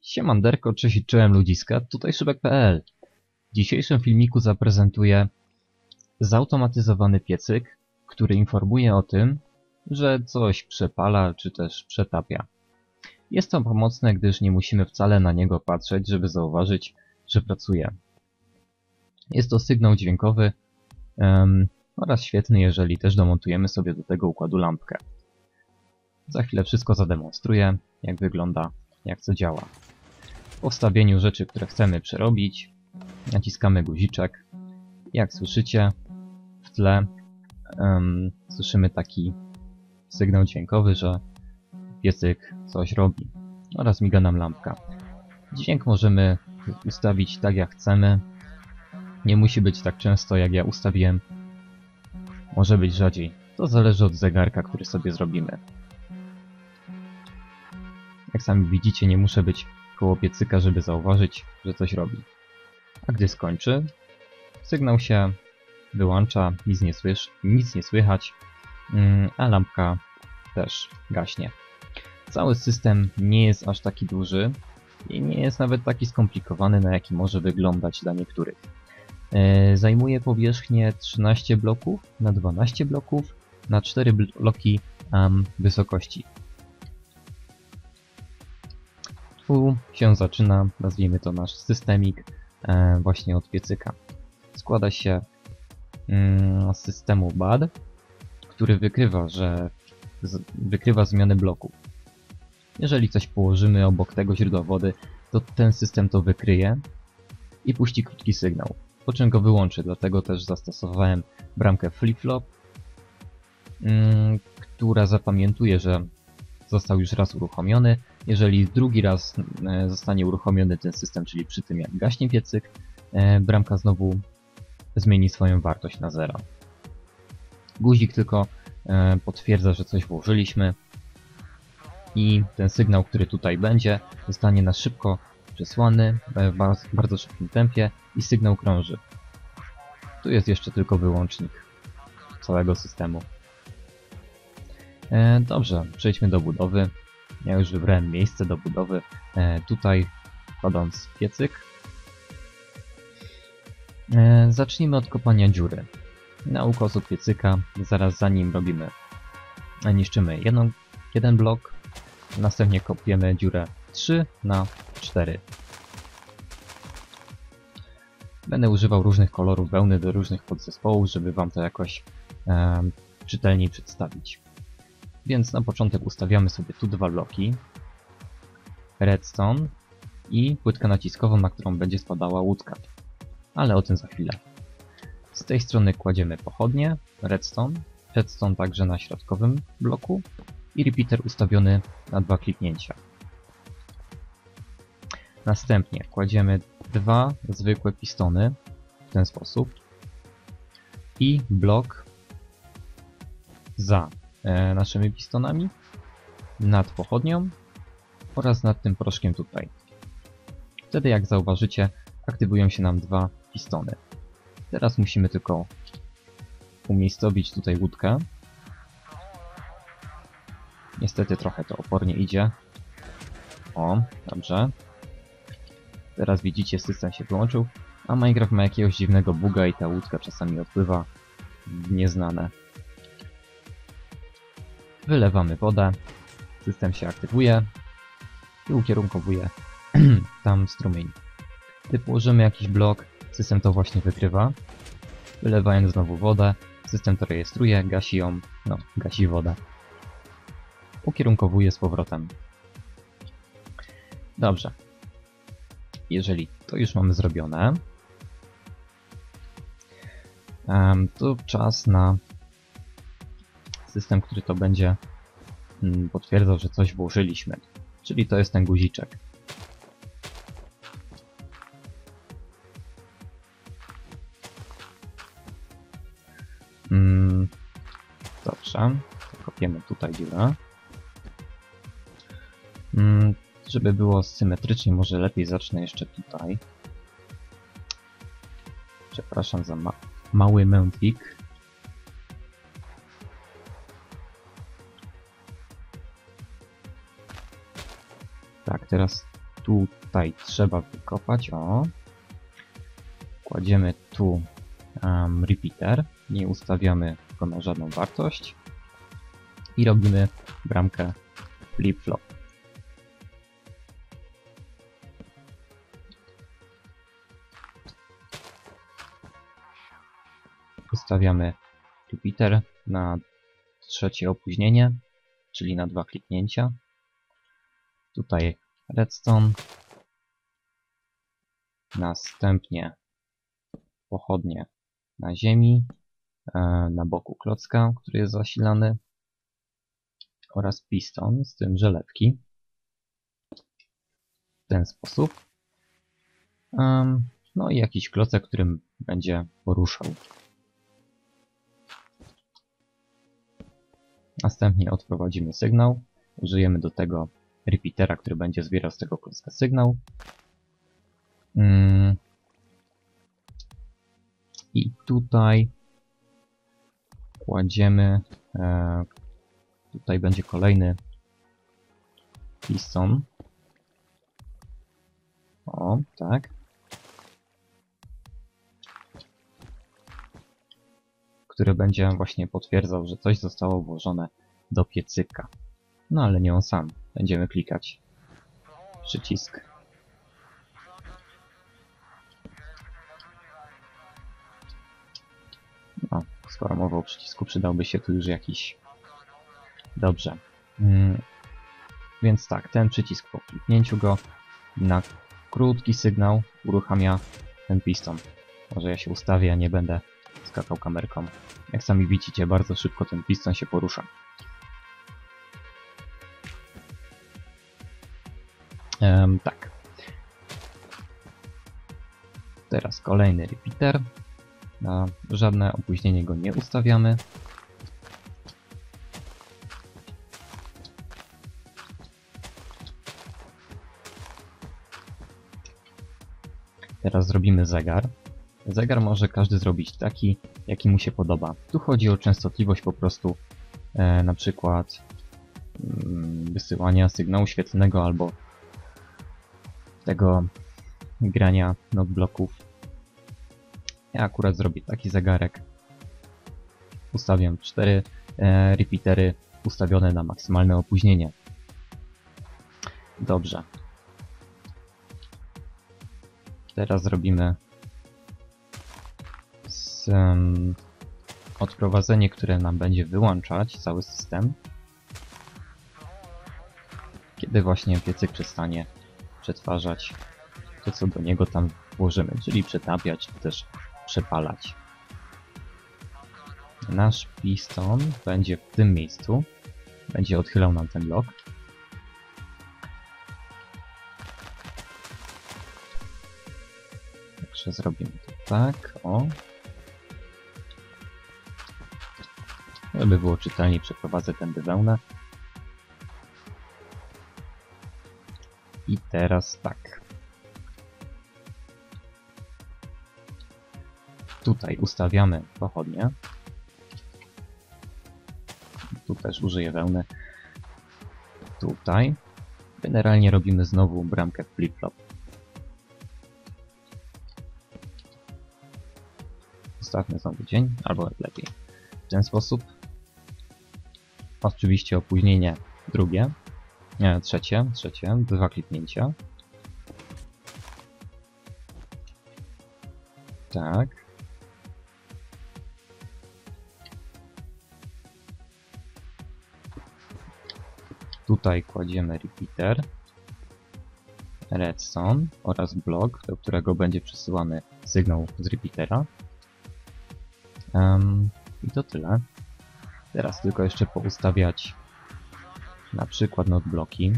Siemanderko, cześć i czołem ludziska, tutaj Szybek.pl. W dzisiejszym filmiku zaprezentuję zautomatyzowany piecyk, który informuje o tym, że coś przepala czy też przetapia. Jest to pomocne, gdyż nie musimy wcale na niego patrzeć, żeby zauważyć, że pracuje. Jest to sygnał dźwiękowy oraz świetny, jeżeli też domontujemy sobie do tego układu lampkę. Za chwilę wszystko zademonstruję, jak wygląda, jak co działa. Po wstawieniu rzeczy, które chcemy przerobić, naciskamy guziczek. Jak słyszycie, w tle um, słyszymy taki sygnał dźwiękowy, że piecyk coś robi oraz miga nam lampka. Dźwięk możemy ustawić tak jak chcemy. Nie musi być tak często jak ja ustawiłem. Może być rzadziej. To zależy od zegarka, który sobie zrobimy. Jak sami widzicie, nie muszę być koło piecyka, żeby zauważyć, że coś robi. A gdy skończy, sygnał się wyłącza, nic nie, słysz, nic nie słychać, mm, a lampka też gaśnie. Cały system nie jest aż taki duży i nie jest nawet taki skomplikowany, na jaki może wyglądać dla niektórych. E, zajmuje powierzchnię 13 bloków na 12 bloków na 4 bloki um, wysokości. Tu się zaczyna, nazwijmy to nasz systemik, e, właśnie od piecyka. Składa się mm, z systemu BAD, który wykrywa, że z, wykrywa zmiany bloków. Jeżeli coś położymy obok tego źródła wody, to ten system to wykryje i puści krótki sygnał, po czym go wyłączy. Dlatego też zastosowałem bramkę flip-flop, mm, która zapamiętuje, że został już raz uruchomiony. Jeżeli drugi raz e, zostanie uruchomiony ten system, czyli przy tym jak gaśnie piecyk, e, bramka znowu zmieni swoją wartość na zero. Guzik tylko e, potwierdza, że coś włożyliśmy i ten sygnał, który tutaj będzie, zostanie na szybko przesłany w bardzo szybkim tempie i sygnał krąży. Tu jest jeszcze tylko wyłącznik całego systemu. E, dobrze, przejdźmy do budowy. Ja już wybrałem miejsce do budowy. E, tutaj wkładąc piecyk. E, zacznijmy od kopania dziury. Na ukosu piecyka, zaraz za nim robimy, niszczymy jedną, jeden blok, następnie kopiemy dziurę 3 na 4. Będę używał różnych kolorów wełny do różnych podzespołów, żeby Wam to jakoś e, czytelniej przedstawić. Więc na początek ustawiamy sobie tu dwa bloki. Redstone i płytkę naciskową, na którą będzie spadała łódka. Ale o tym za chwilę. Z tej strony kładziemy pochodnie, redstone, redstone także na środkowym bloku i repeater ustawiony na dwa kliknięcia. Następnie kładziemy dwa zwykłe pistony w ten sposób i blok za e, naszymi pistonami, nad pochodnią oraz nad tym proszkiem tutaj. Wtedy jak zauważycie aktywują się nam dwa pistony. Teraz musimy tylko umiejscowić tutaj łódkę. Niestety trochę to opornie idzie. O, dobrze. Teraz widzicie, system się wyłączył, a Minecraft ma jakiegoś dziwnego buga i ta łódka czasami odpływa w nieznane. Wylewamy wodę, system się aktywuje i ukierunkowuje tam strumień. Gdy położymy jakiś blok, system to właśnie wykrywa. Wylewając znowu wodę, system to rejestruje, gasi ją, no, gasi wodę. Ukierunkowuje z powrotem. Dobrze. Jeżeli to już mamy zrobione, to czas na system, który to będzie mm, potwierdzał, że coś włożyliśmy. Czyli to jest ten guziczek. Mm, dobrze, kopiemy tutaj dziurę. Żeby było symetrycznie, może lepiej zacznę jeszcze tutaj. Przepraszam za ma mały mętlik. Tak, teraz tutaj trzeba wykopać, o. Kładziemy tu um, repeater, nie ustawiamy go na żadną wartość i robimy bramkę flip-flop. Ustawiamy repeater na trzecie opóźnienie, czyli na dwa kliknięcia. Tutaj redstone. Następnie pochodnie na ziemi, e, na boku klocka, który jest zasilany oraz piston z tym żelewki. W ten sposób. No i jakiś klocek, którym będzie poruszał. Następnie odprowadzimy sygnał. Użyjemy do tego repeatera, który będzie zbierał z tego klocka sygnał. Mm. I tutaj kładziemy, e, tutaj będzie kolejny piston. O, tak. Który będzie właśnie potwierdzał, że coś zostało włożone do piecyka. No ale nie on sam. Będziemy klikać przycisk. No, skoro mowa o przycisku, przydałby się tu już jakiś... Dobrze. Mm. Więc tak, ten przycisk po kliknięciu go na krótki sygnał uruchamia ten piston. Może ja się ustawię, a nie będę skakał kamerką. Jak sami widzicie, bardzo szybko ten piston się porusza. Um, tak. Teraz kolejny repeater. Na żadne opóźnienie go nie ustawiamy. Teraz zrobimy zegar. Zegar może każdy zrobić taki, jaki mu się podoba. Tu chodzi o częstotliwość po prostu e, na przykład mm, wysyłania sygnału świetlnego albo tego grania notebloków. Ja akurat zrobię taki zegarek. Ustawiam 4 e, repeatery ustawione na maksymalne opóźnienie. Dobrze. Teraz zrobimy um, odprowadzenie, które nam będzie wyłączać cały system. Kiedy właśnie piecyk przestanie przetwarzać to, co do niego tam włożymy, czyli przetapiać, czy też przepalać. Nasz piston będzie w tym miejscu, będzie odchylał nam ten blok. Także zrobimy to tak, o. Żeby było czytelniej, przeprowadzę tędy wełnę. I teraz tak. Tutaj ustawiamy pochodnie. Tu też użyję wełny. Tutaj. Generalnie robimy znowu bramkę flip-flop. Ustawmy znowu dzień, albo lepiej. W ten sposób. Oczywiście opóźnienie drugie. Nie, trzecie, trzecie, dwa kliknięcia. Tak. Tutaj kładziemy repeater, redstone oraz blok, do którego będzie przesyłany sygnał z repeatera. Um, I to tyle. Teraz tylko jeszcze poustawiać na przykład notebloki.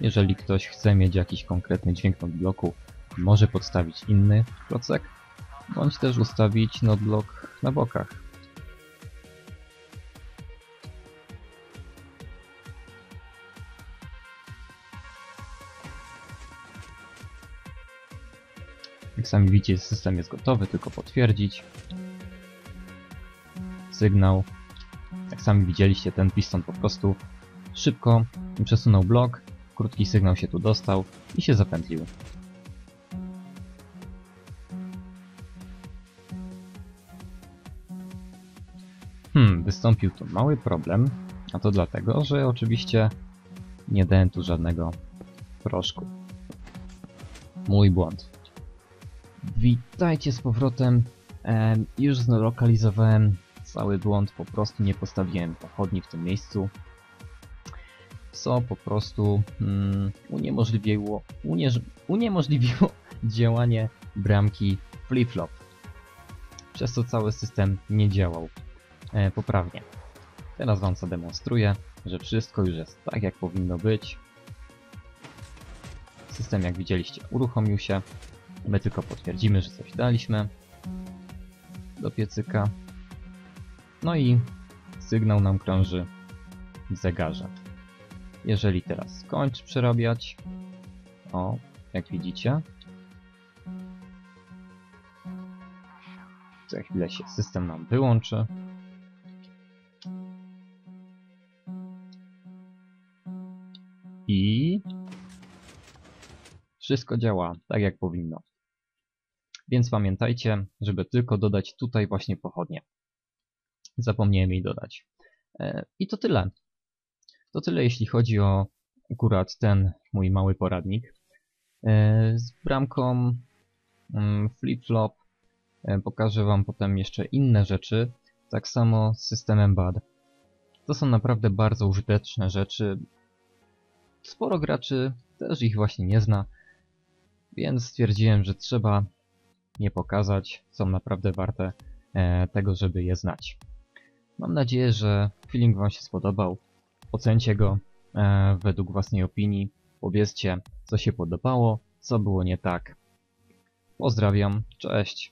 Jeżeli ktoś chce mieć jakiś konkretny dźwięk notebloku, może podstawić inny klocek, bądź też ustawić noteblock na bokach. Jak sami widzicie, system jest gotowy, tylko potwierdzić. sygnał. Sami widzieliście, ten piston po prostu szybko przesunął blok, krótki sygnał się tu dostał i się zapętlił. Hmm, wystąpił tu mały problem, a to dlatego, że oczywiście nie dałem tu żadnego proszku. Mój błąd. Witajcie z powrotem. Em, już zlokalizowałem cały błąd, po prostu nie postawiłem pochodni w tym miejscu, co po prostu mm, uniemożliwiło, uniemożliwiło działanie bramki flip-flop, przez co cały system nie działał e, poprawnie. Teraz Wam zademonstruję, że wszystko już jest tak jak powinno być. System jak widzieliście uruchomił się. My tylko potwierdzimy, że coś daliśmy do piecyka. No i sygnał nam krąży w zegarze. Jeżeli teraz skończ przerabiać, o, jak widzicie, za chwilę się system nam wyłączy. I wszystko działa tak jak powinno. Więc pamiętajcie, żeby tylko dodać tutaj właśnie pochodnie. Zapomniałem jej dodać. E, I to tyle. To tyle jeśli chodzi o akurat ten mój mały poradnik. E, Z bramką mm, flip-flop e, pokażę Wam potem jeszcze inne rzeczy. Tak samo z systemem BAD. To są naprawdę bardzo użyteczne rzeczy. Sporo graczy też ich właśnie nie zna, więc stwierdziłem, że trzeba je pokazać. Są naprawdę warte tego, żeby je znać. Mam nadzieję, że film Wam się spodobał. Ocencie go e, według własnej opinii. Powiedzcie, co się podobało, co było nie tak. Pozdrawiam, cześć.